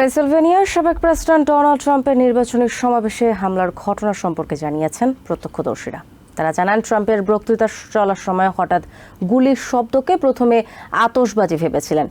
পেনসিলভেনিয়ার সাবেক president Donald ট্রাম্পের নির্বাচনী সমাবেশে হামলার ঘটনা সম্পর্কে জানিয়েছেন প্রত্যক্ষদর্শীরা। তারা জানান, ট্রাম্পের বক্তৃতা চলার সময় হঠাৎ গুলির শব্দকে প্রথমে আতশবাজি ভেবেছিলেন।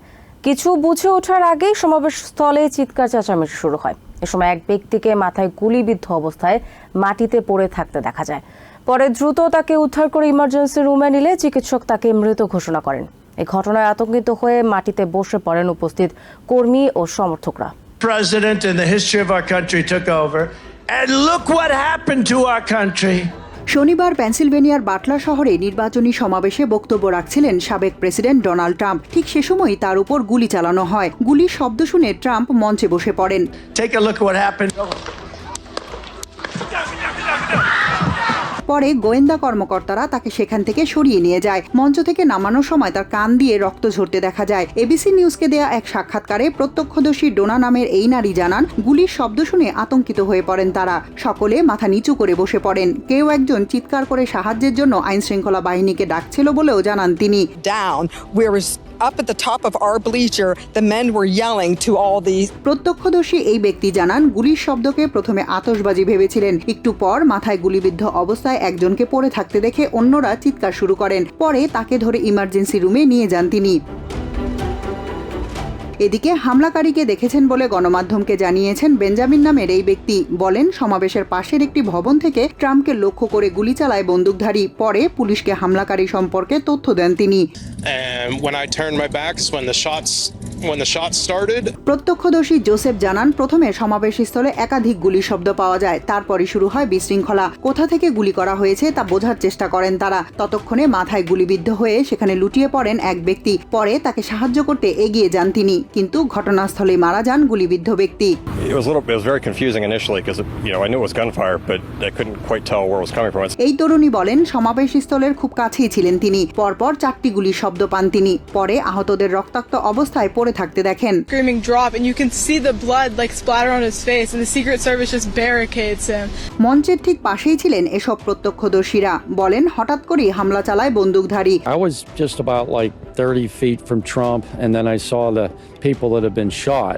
কিছু বুঝে ওঠার আগেই সমাবেশ স্থলে চিৎকার চেঁচামেচি শুরু হয়। এ সময় এক ব্যক্তিকে মাথায় গুলিবিদ্ধ অবস্থায় মাটিতে পড়ে থাকতে দেখা যায়। পরে দ্রুত তাকে উদ্ধার করে ইমার্জেন্সি রুমে নিলে চিকিৎসক তাকে মৃত ঘোষণা করেন। এই ঘটনায় আতঙ্কিত হয়ে মাটিতে বসে পড়েন উপস্থিত কর্মী ও সমর্থকরা president in the history of our country took over. And look what happened to our country. শনিবার পেনসিলভেনিয়ার বাটলা শহরে নির্বাচনী সমাবেশে বক্তব্য রাখছিলেন সাবেক প্রেসিডেন্ট ডোনাল্ড ট্রাম্প ঠিক সে সময়ই তার উপর গুলি চালানো হয় গুলির শব্দ শুনে ট্রাম্প মঞ্চে বসে পড়েন পরে গোয়েন্দা কর্মকর্তারা তাকে সেখান থেকে সরিয়ে নিয়ে যায়। মঞ্চ থেকে নামানোর সময় তার কান দিয়ে রক্ত ঝরতে দেখা যায়। এবিসি নিউজকে দেয়া এক সাক্ষাৎকারে প্রত্যক্ষদর্শী ডোনা নামের এই নারী জানান, গুলির শব্দ শুনে আতঙ্কিত হয়ে পড়েন তারা। সকলে মাথা নিচু করে বসে পড়েন। কেউ একজন চিৎকার করে সাহায্যের জন্য আইন শৃঙ্খলা বাহিনীকে ডাকছিল বলেও জানান তিনি। Up at the top of our bleacher. The men were yelling to all প্রত্যক্ষদর্শী এই ব্যক্তি জানান, গুলির শব্দকে প্রথমে আতশবাজি ভেবেছিলেন। একটু পর মাথায় গুলিবিদ্ধ অবস্থায় একজনকে পড়ে থাকতে দেখে অন্যরা চিৎকার শুরু করেন। পরে তাকে ধরে ইমার্জেন্সি রুমে নিয়ে যান তিনি। এদিকে হামলাকারীকে দেখেছেন বলে গণমাধ্যমকে জানিয়েছেন বেঞ্জামিন নামের এই ব্যক্তি। বলেন, সমাবেশের পাশের একটি ভবন থেকে ট্রাম্পকে লক্ষ্য করে গুলি চালায় বন্দুকধারী। পরে পুলিশকে হামলাকারী সম্পর্কে তথ্য দেন তিনি। প্রত্যক্ষদর্শী জোসেফ জানান, প্রথমে সমাবেশস্থলে একাধিক গুলি শব্দ পাওয়া যায়, তারপরই শুরু হয় বিশৃঙ্খলা। কোথা থেকে গুলি করা হয়েছে তা বোঝার চেষ্টা করেন তারা। ততক্ষণে মাথায় গুলিবিদ্ধ হয়ে সেখানে লুটিয়ে পড়েন এক ব্যক্তি। পরে তাকে সাহায্য করতে এগিয়ে যান তিনি। কিন্তু ঘটনাস্থলে মারা যান গুলিবিদ্ধ ব্যক্তি। It was a little. It was very confusing initially because you know I knew it was gunfire, but I couldn't quite tell where it was coming from. এই তরুণী বলেন সমাবেশস্থলের খুব কাছেই ছিলেন তিনি পরপর চারটি গুলির শব্দ পান তিনি পরে আহতদের রক্তাক্ত অবস্থায় পড়ে থাকতে দেখেন screaming drop and you can see the blood like splatter on his face and the secret service just barricades him মঞ্চের ঠিক পাশেই ছিলেন এসব প্রত্যক্ষদর্শীরা বলেন হঠাৎ করেই হামলা চালায় বন্দুকধারী I was just about like 30 feet from Trump, and then I saw the people that had been shot.